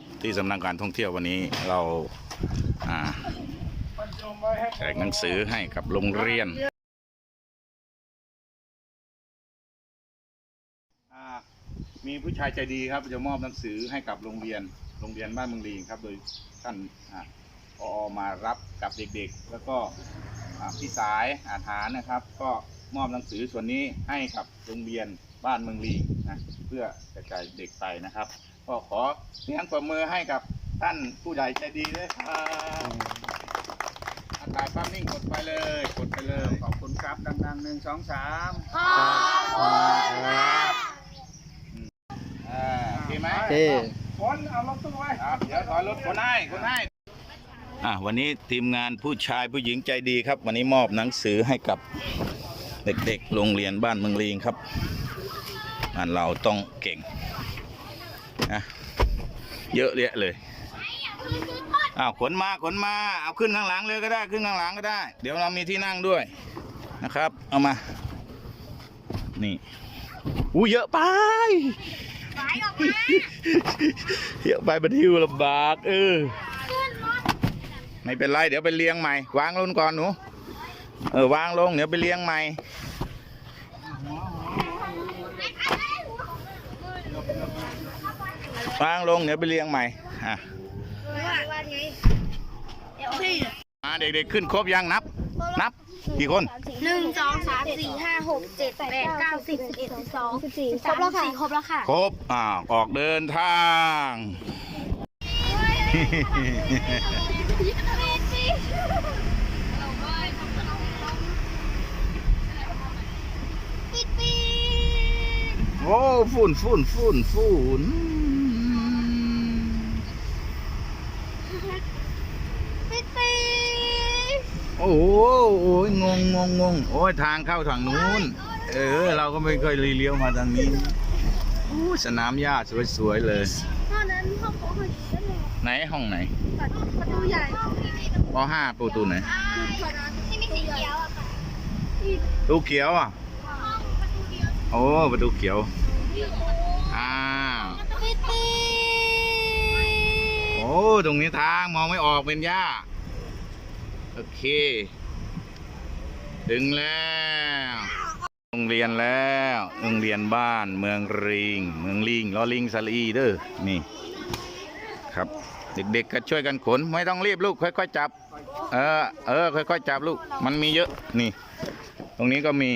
ับที่สำนักงานท่องเที่ยววันนี้เราแจกหนังสือให้กับโรงเรียนมีผู้ชายใจดีครับจะมอบหนังสือให้กับโรงเรียนโรงเรียนบ้านเมืองลีครับ โดยท่านออมารับกับเด็กๆ แล้วก็พี่สายอาหารนะครับ ก็มอบหนังสือส่วนนี้ให้กับโรงเรียนบ้านเมืองลี นะเพื่อกระจายเด็กไปนะครับ ก็ขอเสียงปรบมือให้กับท่านผู้ใหญ่ใจดีด้วยครับอากาศภาพนิ่งกดไปเลย กดไปเลย ขอบคุณครับดังๆหนึ่งสองสามอ่าโอเคไหมเท่คนเอารถตู้ไว้ครับเดี๋ยวถอยรถคนให้คนให้อะวันนี้ทีมงานผู้ชายผู้หญิงใจดีครับ วันนี้มอบหนังสือให้กับเด็กๆ โรงเรียนบ้านเมืองลีงครับอ่านเราต้องเก่งนะเยอะแยะเลยอ้าวขนมาขนมาเอาขึ้นข้างหลังเลยก็ได้ขึ้นข้างหลังก็ได้ เดี๋ยวเรามีที่นั่งด้วยนะครับ เอามา นี่อู้เยอะไปเที่ยวไปบันทิวลำบากเออไม่เป็นไรเดี๋ยวไปเลี้ยงใหม่ วางลงก่อนหนูเออวางลงเดี๋ยวไปเลี้ยงใหม่ วางลงเดี๋ยวไปเลี้ยงใหม่อะมาเด็กๆขึ้นครบยังนับ นับกี่คนหนึ่งสองสามสี่ห้าหกเจ็ดแปดเก้าสิบสิบเอ็ดสิบสองสิบสี่ครบแล้วค่ะครบแล้วค่ะครบอ่าวออกเดินทางปิดปิดโอ้ฝุ่นฝุ่นฝุ่นฝุ่น ปิดปิด โอ้โหโอ้ยงงงงงงโอ้ยทางเข้าทางนู้น เออ เราก็ไม่เคยเลี้ยวมาทางนี้โอ้สนามหญ้าสวยๆเลยตอนนั้นห้องโถงคือชั้นหนึ่งไหนห้องไหนประตูใหญ่ปห้าประตูไหนที่มีสีเขียวอะค่ะประตูเขียวอะห้องประตูเดียวโอ้ประตูเขียวอ้าวปิดปิดโอ้ตรงนี้ทางมองไม่ออกเป็นหญ้าโอเค ถึงแล้ว โรงเรียนแล้ว โรงเรียนบ้านเมืองริง เมืองลิงลอลิงสลีเด้อนี่ ครับ เด็กๆก็ช่วยกันขน ไม่ต้องรีบลูก ค่อยๆจับ เออ เออ ค่อยๆจับลูก มันมีเยอะ นี่ ตรงนี้ก็มี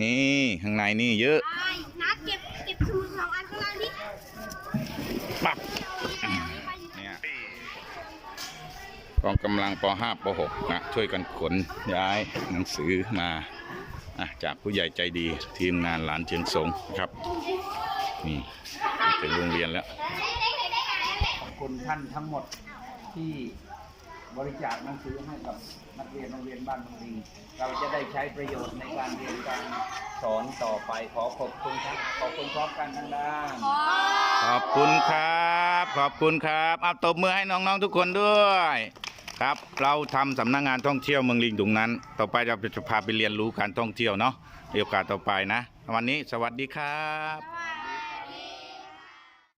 นี่ข้างในนี่เยอะไอ้นัดเก็บเก็บสมุดสองอันข้างล่างดิปับ กองกำลังป .5 ป .6 นะช่วยกันขนย้ายหนังสือมาอจากผู้ใหญ่ใจดีทีมงานหลานเชียงสงครับ นี่ถึงโรงเรียนแล้วขอบคุณท่านทั้งหมดที่ บริจาคหนังสือให้กับนักเรียนโรงเรียนบ้านบางลีเราจะได้ใช้ประโยชน์ในการเรียนการสอนต่อไปขอขอบคุณครับขอบคุณพร้อมกันทั้งด้านขอบคุณครับ ขอบคุณครับเอาตบมือให้น้องๆทุกคนด้วย ครับ เราทำสำนักงานท่องเที่ยวเมืองลิงตรงนั้น ต่อไปเราจะพาไปเรียนรู้การท่องเที่ยวเนาะโอกาสต่อไปนะ วันนี้สวัสดีครับ